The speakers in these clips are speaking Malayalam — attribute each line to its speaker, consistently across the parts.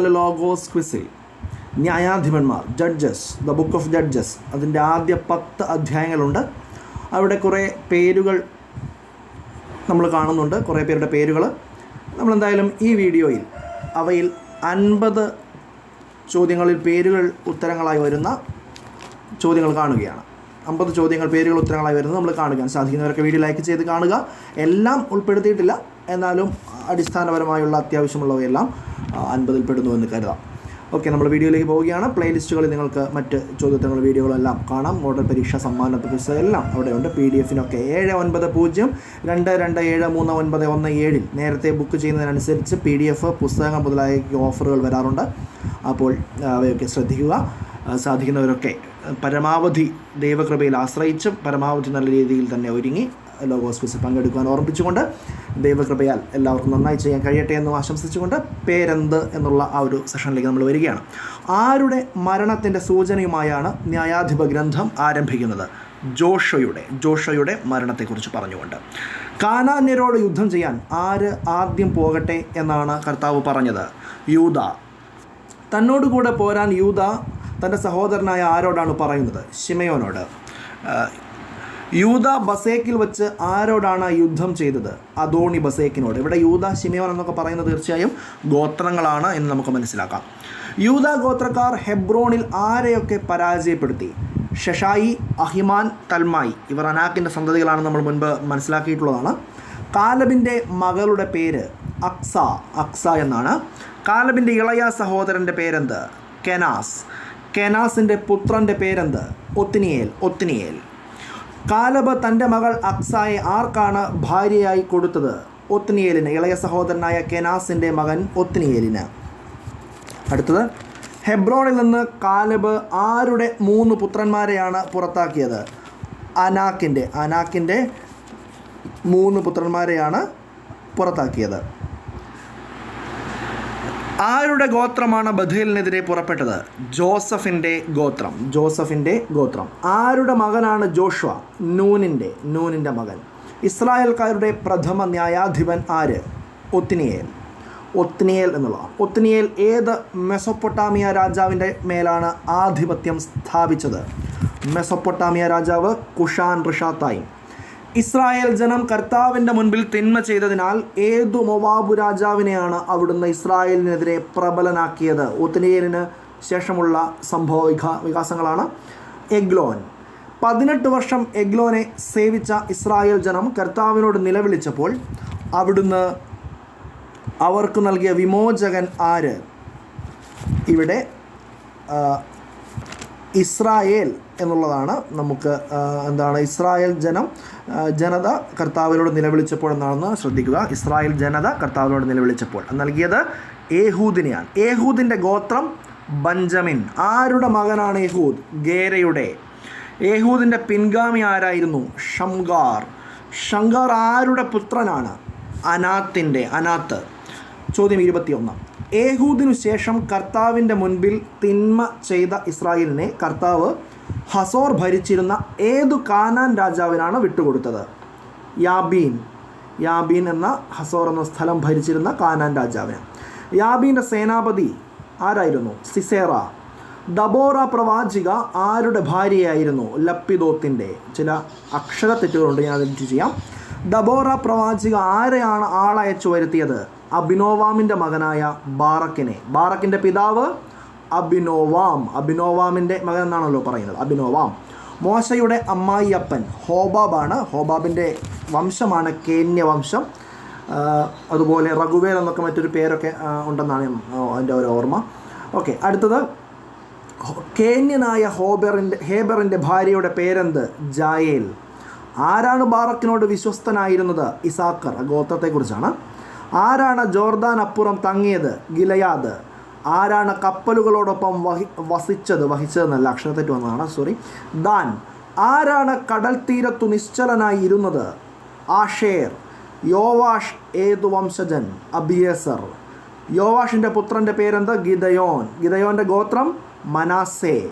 Speaker 1: ലോഗോസ് ക്വിസിൽ. ന്യായാധിപന്മാർ judges the Book of Judges അതിന്റെ ആദ്യ പത്ത് അധ്യായങ്ങളുണ്ട്. അവിടെ കുറേ പേരുകൾ നമ്മൾ കാണുന്നുണ്ട് കുറേ പേരുടെ പേരുകൾ. നമ്മളെന്തായാലും ഈ വീഡിയോയിൽ അവയിൽ അൻപത് ചോദ്യങ്ങളിൽ പേരുകൾ ഉത്തരങ്ങളായി വരുന്ന ചോദ്യങ്ങൾ കാണുകയാണ്. അമ്പത് ചോദ്യങ്ങൾ പേരുകൾ ഉത്തരങ്ങളായി വരുന്നത് നമ്മൾ കാണുകയാണ്. സാധിക്കുന്നവരൊക്കെ വീഡിയോ ലൈക്ക് ചെയ്ത് കാണുക. എല്ലാം ഉൾപ്പെടുത്തിയിട്ടില്ല. എന്നാലും അടിസ്ഥാനപരമായുള്ള അത്യാവശ്യമുള്ളവയെല്ലാം അൻപതിൽ പെടുന്നു എന്ന് കരുതാം. ഓക്കെ നമ്മൾ വീഡിയോയിലേക്ക് പോവുകയാണ്. പ്ലേലിസ്റ്റുകളിൽ നിങ്ങൾക്ക് മറ്റ് ചോദ്യോത്തരങ്ങൾ വീഡിയോകളെല്ലാം കാണാം. മോഡൽ പരീക്ഷ സമ്മാന പുസ്തകം എല്ലാം അവിടെയുണ്ട്. പി ഡി എഫിനൊക്കെ ഏഴ് ഒൻപത് പൂജ്യം രണ്ട് രണ്ട് ഏഴ് മൂന്ന് ഒൻപത് ഒന്ന് ഏഴിൽ നേരത്തെ ബുക്ക് ചെയ്യുന്നതിനനുസരിച്ച് പി ഡി എഫ് പുസ്തകങ്ങൾ മുതലായ ഓഫറുകൾ വരാറുണ്ട്. അപ്പോൾ അവയൊക്കെ ശ്രദ്ധിക്കുക. സാധിക്കുന്നവരൊക്കെ പരമാവധി ദൈവകൃപയിൽ ആശ്രയിച്ച് പരമാവധി നല്ല രീതിയിൽ തന്നെ ഒരുങ്ങി ലോഗോസ് ക്വിസിൽ പങ്കെടുക്കുവാൻ ഓർമ്മിച്ചുകൊണ്ട് ദൈവകൃപയാൽ എല്ലാവർക്കും നന്നായി ചെയ്യാൻ കഴിയട്ടെ എന്ന് ആശംസിച്ചുകൊണ്ട് പേരെന്ത് എന്നുള്ള ആ ഒരു സെഷനിലേക്ക് നമ്മൾ വരികയാണ്. ആരുടെ മരണത്തിന്റെ സൂചനയുമായാണ് ന്യായാധിപ ഗ്രന്ഥം ആരംഭിക്കുന്നത്? ജോഷയുടെ ജോഷയുടെ മരണത്തെക്കുറിച്ച് പറഞ്ഞുകൊണ്ട്. കാനാന്യരോട് യുദ്ധം ചെയ്യാൻ ആര് ആദ്യം പോകട്ടെ എന്നാണ് കർത്താവ് പറഞ്ഞത്? യൂത തന്നോടുകൂടെ പോരാൻ യൂത തന്റെ സഹോദരനായ ആരോടാണ് പറയുന്നത്? ഷിമയോനോട് ആ, യൂത ബസേക്കിൽ വെച്ച് ആരോടാണ് യുദ്ധം ചെയ്തത്? അതോണി ബസേക്കിനോട്. ഇവിടെ യൂത ശിമിയോൻ എന്നൊക്കെ പറയുന്നത് തീർച്ചയായും ഗോത്രങ്ങളാണ് എന്ന് നമുക്ക് മനസ്സിലാക്കാം. യൂത ഗോത്രക്കാർ ഹെബ്രോണിൽ ആരെയൊക്കെ പരാജയപ്പെടുത്തി? Sheshai Ahiman Talmai. ഇവർ അനാക്കിന്റെ സന്തതികളാണ് നമ്മൾ മുൻപ് മനസ്സിലാക്കിയിട്ടുള്ളതാണ്. കാലബിന്റെ മകളുടെ പേര് അക്സ. അക്സ എന്നാണ്. കാലബിന്റെ ഇളയ സഹോദരന്റെ പേരെന്ത്? കെനാസ്. കെനാസിന്റെ പുത്രന്റെ പേരെന്ത്? ഒത്തിനിയേൽ ഒത്തിനിയേൽ കാലബ് തന്റെ മകൾ അക്സായെ ആർക്കാണ് ഭാര്യയായി കൊടുത്തത്? ഒത്തിനിയേലിന് ഇളയ സഹോദരനായ കെനാസിന്റെ മകൻ ഒത്തിനിയേലിന് അടുത്തത് ഹെബ്രോണിൽ നിന്ന് കാലബ് ആരുടെ മൂന്ന് പുത്രന്മാരെയാണ് പുറത്താക്കിയത്? അനാക്കിന്റെ. അനാക്കിന്റെ മൂന്ന് പുത്രന്മാരെയാണ് പുറത്താക്കിയത്. ആരുടെ ഗോത്രമാണ് ബഥേലിനെതിരെ പുറപ്പെട്ടത്? ജോസഫിന്റെ ഗോത്രം. ജോസഫിന്റെ ഗോത്രം. ആരുടെ മകനാണ് ജോഷ്വ? നൂനിന്റെ നൂനിന്റെ മകൻ. ഇസ്രായേൽക്കാരുടെ പ്രഥമ ന്യായാധിപൻ ആര്? ഒത്തിനിയേൽ ഒത്തിനിയേൽ എന്നുള്ള. ഒത്തിനിയേൽ ഏത് മെസൊപ്പൊട്ടാമിയ രാജാവിന്റെ മേലാണ് ആധിപത്യം സ്ഥാപിച്ചത്? മെസൊപ്പൊട്ടാമിയ രാജാവ് കുഷാൻ റിഷാത്തായും. ഇസ്രായേൽ ജനം കർത്താവിന്റെ മുൻപിൽ തിന്മ ചെയ്തതിനാൽ ഏതു മൊവാബു രാജാവിനെയാണ് അവിടുന്ന് ഇസ്രായേലിനെതിരെ പ്രബലനാക്കിയത്? ഒത്തിനിയേലിന് ശേഷമുള്ള സംഭവ വികാ വികാസങ്ങളാണ് എഗ്ലോൻ. പതിനെട്ട് വർഷം എഗ്ലോനെ സേവിച്ച ഇസ്രായേൽ ജനം കർത്താവിനോട് നിലവിളിച്ചപ്പോൾ അവിടുന്ന് അവർക്ക് നൽകിയ വിമോചകൻ ആര്? ഇവിടെ ഇസ്രായേൽ എന്നുള്ളതാണ് നമുക്ക് എന്താണ് ഇസ്രായേൽ ജനം ജനത കർത്താവിനോട് നിലവിളിച്ചപ്പോൾ എന്നാണെന്ന് ശ്രദ്ധിക്കുക. ഇസ്രായേൽ ജനത കർത്താവിനോട് നിലവിളിച്ചപ്പോൾ. നൽകിയത് ഏഹൂദിനെയാണ്. ഏഹൂദിന്റെ ഗോത്രം ബഞ്ചമിൻ. ആരുടെ മകനാണ് ഏഹൂദ്? ഗേരയുടെ. ഏഹൂദിന്റെ പിൻഗാമി ആരായിരുന്നു? ഷംഗാർ. ഷംഗാർ ആരുടെ പുത്രനാണ്? അനാത്തിന്റെ അനാത്ത്. ചോദ്യം ഇരുപത്തിയൊന്ന്. ഏഹൂദിനു ശേഷം കർത്താവിന്റെ മുൻപിൽ തിന്മ ചെയ്ത ഇസ്രായേലിനെ കർത്താവ് ഹസോർ ഭരിച്ചിരുന്ന ഏതു കാനാൻ രാജാവിനാണ് വിട്ടുകൊടുത്തത്? യാബീൻ. യാബീൻ എന്ന ഹസോർ എന്ന സ്ഥലം ഭരിച്ചിരുന്ന കാനാൻ രാജാവിന്. യാബീന്റെ സേനാപതി ആരായിരുന്നു? സിസേറ. ഡബോറ പ്രവാചിക ആരുടെ ഭാര്യയായിരുന്നു? ലപ്പിദോത്തിന്റെ ചില അക്ഷര തെറ്റുകളുണ്ട് ഞാൻ അതിൽ ചെയ്യാം. ഡബോറ പ്രവാചിക ആരെയാണ് ആളയച്ചു വരുത്തിയത്? അബിനോവാമിന്റെ മകനായ ബാറക്കിനെ. ബാറക്കിന്റെ പിതാവ് അബിനോവാം. അബിനോവാമിന്റെ മകൻ എന്നാണല്ലോ പറയുന്നത്. അബിനോവാം. മോശയുടെ അമ്മായിയപ്പൻ ഹോബാബാണ്. ഹോബാബിന്റെ വംശമാണ് കേന്യ വംശം. അതുപോലെ റഘുവേൽ എന്നൊക്കെ മറ്റൊരു പേരൊക്കെ ഉണ്ടെന്നാണ് എന്റെ ഒരു ഓർമ്മ. ഓക്കെ അടുത്തത് കേന്യനായ ഹോബറിന്റെ ഹേബറിന്റെ ഭാര്യയുടെ പേരെന്ത്? ജായേൽ. ആരാണ് ബാറക്കിനോട് വിശ്വസ്തനായിരുന്നത്? ഇസാക്കർ ഗോത്രത്തെക്കുറിച്ചാണ്. ആരാണ് ജോർദാൻ അപ്പുറം തങ്ങിയത്? ഗിലയാദ്. ആരാണ് കപ്പലുകളോടൊപ്പം വഹി വസിച്ചത്? വഹിച്ചതെന്നല്ല അക്ഷരത്തെറ്റ് വന്നതാണ് സോറി ദാൻ. ആരാണ് കടൽ തീരത്തു നിശ്ചലനായി ഇരുന്നത്? ആഷേർ. യോവാഷ് ഏതു വംശജൻ? അബിയേസർ. യോവാഷിന്റെ പുത്രന്റെ പേരെന്ത്? ഗിതയോൻ ഗിതയോന്റെ ഗോത്രം മനാസേ.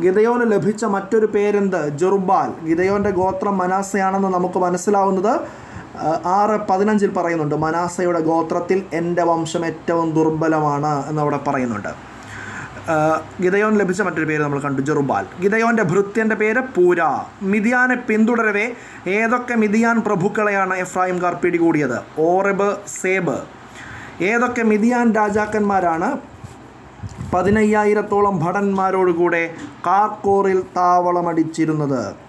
Speaker 1: ഗിതയോന് ലഭിച്ച മറ്റൊരു പേരെന്ത്? ജുർബാൽ ഗിതയോന്റെ ഗോത്രം മനാസയാണെന്ന് നമുക്ക് മനസ്സിലാവുന്നത് ആറ് പതിനഞ്ചിൽ പറയുന്നുണ്ട് മനാസയുടെ ഗോത്രത്തിൽ എന്റെ വംശം ഏറ്റവും ദുർബലമാണ് എന്നവിടെ പറയുന്നുണ്ട്. ഗിതയോൻ ലഭിച്ച മറ്റൊരു പേര് നമ്മൾ കണ്ടു ജെറുബാൽ. ഗിതയോന്റെ ഭൃത്യന്റെ പേര് പൂര. മിതിയാനെ പിന്തുടരവേ ഏതൊക്കെ മിതിയാൻ പ്രഭുക്കളെയാണ് എഫ്രാഹിംകാർ പിടികൂടിയത്? ഓറബ് സേബ്. ഏതൊക്കെ മിതിയാൻ രാജാക്കന്മാരാണ്? പതിനയ്യായിരത്തോളം ഭടന്മാരോടുകൂടെ കാർക്കോറിൽ താവളമടിച്ചിരുന്നത്.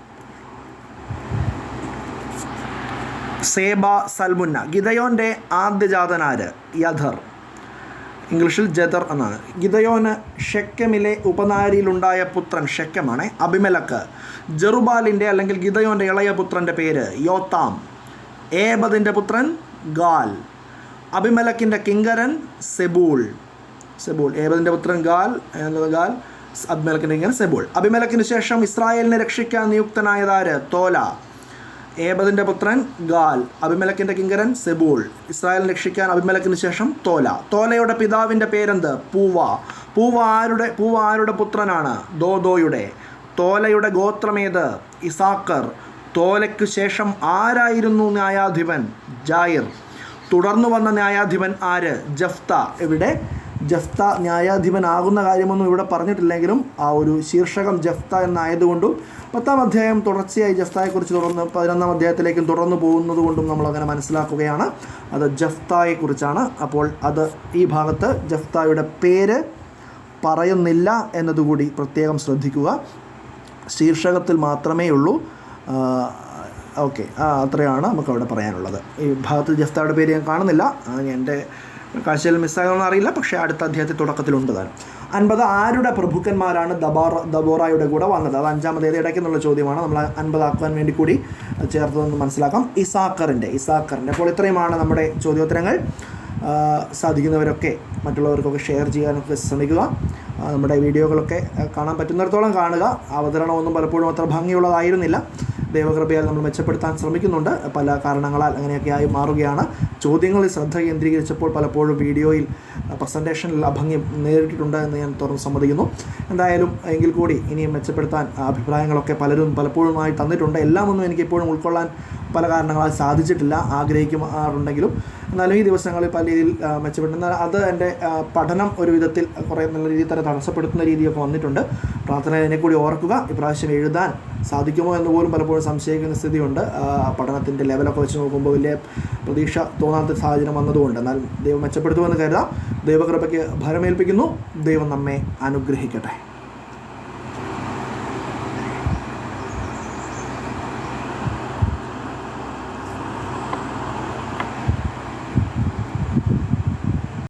Speaker 1: സേബ സൽമുന്ന. ഗിതയോന്റെ ആദ്യജാതനാര്? യഥർ. ഇംഗ്ലീഷിൽ ജദർ എന്നാണ്. ഗിതയോന് ഷെക്കമിലെ ഉപനാരിയിലുണ്ടായ പുത്രൻ ഷെക്കമാണ്. അഭിമലക്ക്. ജെറുബാലിന്റെ അല്ലെങ്കിൽ ഗിതയോന്റെ ഇളയ പുത്രന്റെ പേര് യോത്താം. ഏബദിന്റെ പുത്രൻ ഗാൽ. അഭിമലക്കിന്റെ കിങ്കരൻ സെബൂൾ. സെബൂൾ. ഏബദിന്റെ പുത്രൻ ഗാൽ ഗാൽ? അഭിമലക്കിന്റെ കിങ്കരൻ സെബൂൾ. അഭിമലക്കിന് ശേഷം ഇസ്രായേലിനെ രക്ഷിക്കാൻ നിയുക്തനായതാര്? തോല. ഏബദിന്റെ പുത്രൻ ഗാൽ അഭിമലക്കിന്റെ കിങ്കരൻ സെബൂൾ. ഇസ്രായേൽ രക്ഷിക്കാൻ അഭിമലക്കിന് ശേഷം തോല. തോലയുടെ പിതാവിന്റെ പേരെന്ത്? പൂവ. പൂവ ആരുടെ പൂവ ആരുടെ പുത്രനാണ്? ദോദോയുടെ. തോലയുടെ ഗോത്രമേത് ഇസാക്കർ തോലയ്ക്ക് ശേഷം ആരായിരുന്നു ന്യായാധിപൻ? ജായിർ. തുടർന്നു വന്ന ന്യായാധിപൻ ആര്? ജഫ്ത. ഇവിടെ ജഫ്ത ന്യായാധിപനാകുന്ന കാര്യമൊന്നും ഇവിടെ പറഞ്ഞിട്ടില്ലെങ്കിലും ആ ഒരു ശീർഷകം ജഫ്ത എന്നായതുകൊണ്ടും പത്താം അധ്യായം തുടർച്ചയായി ജഫ്തയെക്കുറിച്ച് തുടർന്ന് പതിനൊന്നാം അധ്യായത്തിലേക്കും തുടർന്നു പോകുന്നത് കൊണ്ടും നമ്മൾ അങ്ങനെ മനസ്സിലാക്കുകയാണ്. അത് ജഫ്തായെക്കുറിച്ചാണ്. അപ്പോൾ അത് ഈ ഭാഗത്ത് ജഫ്തായുടെ പേര് പറയുന്നില്ല എന്നതുകൂടി പ്രത്യേകം ശ്രദ്ധിക്കുക. ശീർഷകത്തിൽ മാത്രമേ ഉള്ളൂ. ഓക്കെ അത്രയാണ് നമുക്ക് അവിടെ പറയാനുള്ളത്. ഈ ഭാഗത്ത് ജഫ്തയുടെ പേര് ഞാൻ കാണുന്നില്ല. എന്റെ കാഴ്ചയിൽ മിസ്സായതൊന്നും അറിയില്ല പക്ഷേ അടുത്ത അധ്യായത്തിൽ തുടക്കത്തിലുണ്ട് താൻ. അൻപത് ആരുടെ പ്രഭുക്കന്മാരാണ് ദബോറ ദബോറായുടെ കൂടെ വന്നത്? അത് അഞ്ചാമത് ഏത് ഇടയ്ക്കെന്നുള്ള ചോദ്യമാണ്. നമ്മൾ അൻപതാക്കുവാൻ വേണ്ടി കൂടി ചേർത്തതെന്ന് മനസ്സിലാക്കാം. ഇസാക്കറിന്റെ ഇസാക്കറിന്റെ അപ്പോൾ ഇത്രയുമാണ് നമ്മുടെ ചോദ്യോത്തരങ്ങൾ. സാധിക്കുന്നവരൊക്കെ മറ്റുള്ളവർക്കൊക്കെ ഷെയർ ചെയ്യാനൊക്കെ ശ്രമിക്കുക. നമ്മുടെ വീഡിയോകളൊക്കെ കാണാൻ പറ്റുന്നിടത്തോളം കാണുക. അവതരണമൊന്നും പലപ്പോഴും അത്ര ഭംഗിയുള്ളതായിരുന്നില്ല. ദൈവകൃപയാൽ നമ്മൾ മെച്ചപ്പെടുത്താൻ ശ്രമിക്കുന്നുണ്ട്. പല കാരണങ്ങളാൽ അങ്ങനെയൊക്കെ ആയി മാറുകയാണ്. ചോദ്യങ്ങളിൽ ശ്രദ്ധ കേന്ദ്രീകരിച്ചപ്പോൾ പലപ്പോഴും വീഡിയോയിൽ പ്രസന്റേഷനിൽ അഭംഗി നേരിട്ടിട്ടുണ്ട് എന്ന് ഞാൻ തുറന്ന് സമ്മതിക്കുന്നു. എന്തായാലും എങ്കിൽ കൂടി ഇനിയും മെച്ചപ്പെടുത്താൻ അഭിപ്രായങ്ങളൊക്കെ പലരും പലപ്പോഴുമായി തന്നിട്ടുണ്ട്. എല്ലാമൊന്നും എനിക്കിപ്പോഴും ഉൾക്കൊള്ളാൻ പല കാരണങ്ങളാൽ സാധിച്ചിട്ടില്ല ആഗ്രഹിക്കുമാറുണ്ടെങ്കിലും. എന്നാലും ഈ ദിവസങ്ങളിൽ പല രീതിയിൽ മെച്ചപ്പെട്ടു. എന്നാൽ അത് എന്റെ പഠനം ഒരു വിധത്തിൽ കുറേ നല്ല രീതിയിൽ തന്നെ തടസ്സപ്പെടുത്തുന്ന രീതിയൊക്കെ വന്നിട്ടുണ്ട്. പ്രാർത്ഥന അതിനെ കൂടി ഓർക്കുക. ഇപ്രാവശ്യം എഴുതാൻ സാധിക്കുമോ എന്ന് പോലും പലപ്പോഴും സംശയിക്കുന്ന സ്ഥിതിയുണ്ട്. പഠനത്തിന്റെ ലെവലൊക്കെ വെച്ച് നോക്കുമ്പോൾ വലിയ പ്രതീക്ഷ തോന്നാത്ത സാഹചര്യം വന്നതുകൊണ്ട്. എന്നാൽ ദൈവം മെച്ചപ്പെടുത്തുമെന്ന് കരുതാം. ദൈവകൃപയ്ക്ക് ഭരമേൽപ്പിക്കുന്നു. ദൈവം നമ്മെ അനുഗ്രഹിക്കട്ടെ.